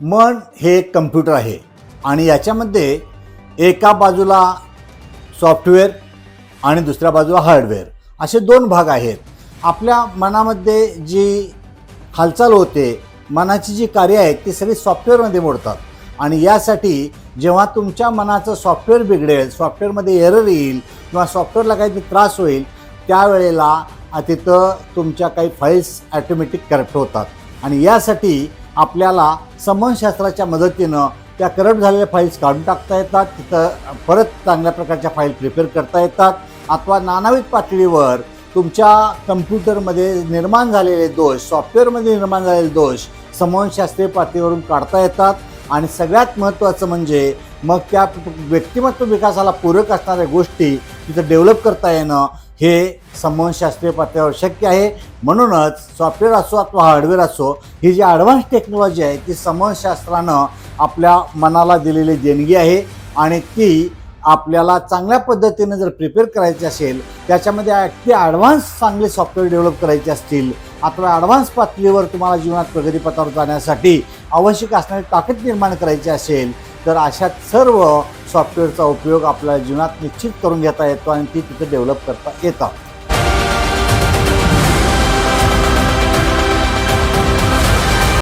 मन हे एक कम्प्युटर आहे. आणि याच्यामध्ये एका बाजूला सॉफ्टवेअर आणि दुसऱ्या बाजूला हार्डवेअर असे दोन भाग आहेत. आपल्या मनामध्ये जी हालचाल होते मनाची जी कार्य आहेत ती सगळी सॉफ्टवेअरमध्ये मोडतात. आणि यासाठी जेव्हा तुमच्या मनाचं सॉफ्टवेअर बिघडेल सॉफ्टवेअरमध्ये एरर येईल किंवा सॉफ्टवेअरला काहीतरी त्रास होईल त्यावेळेला तिथं तुमच्या काही फाईल्स ॲटोमॅटिक करप्ट होतात. आणि यासाठी आपल्याला समनशास्त्राच्या मदतीनं त्या करप्ट झालेल्या फाईल्स काढून टाकता येतात. तिथं परत चांगल्या प्रकारच्या फाईल प्रिपेअर करता येतात. अथवा नानाविध पातळीवर तुमच्या कम्प्युटरमध्ये निर्माण झालेले दोष सॉफ्टवेअरमध्ये निर्माण झालेले दोष समनशास्त्रीय पातळीवरून काढता येतात. आणि सगळ्यात महत्त्वाचं म्हणजे मग त्या व्यक्तिमत्व विकासाला पूरक असणाऱ्या गोष्टी तिथं डेव्हलप करता येणं हे संबंधशास्त्रीय पातळीवर शक्य आहे. म्हणूनच सॉफ्टवेअर असो अथवा हार्डवेअर असो ही जी ॲडव्हान्स टेक्नॉलॉजी आहे ती संबंधशास्त्रानं आपल्या मनाला दिलेली देणगी आहे. आणि ती आपल्याला चांगल्या पद्धतीनं जर प्रिपेअर करायची असेल त्याच्यामध्ये ती ॲडव्हान्स चांगले सॉफ्टवेअर डेव्हलप करायचे असतील अथवा ॲडव्हान्स पातळीवर तुम्हाला जीवनात प्रगतीपथावर जाण्यासाठी आवश्यक असणारी ताकद निर्माण करायची असेल तर अशा सर्व सॉफ्टवेअरचा उपयोग आपल्या जीवनात निश्चित करून घेता येतो आणि ती तिथे डेव्हलप करता येतात.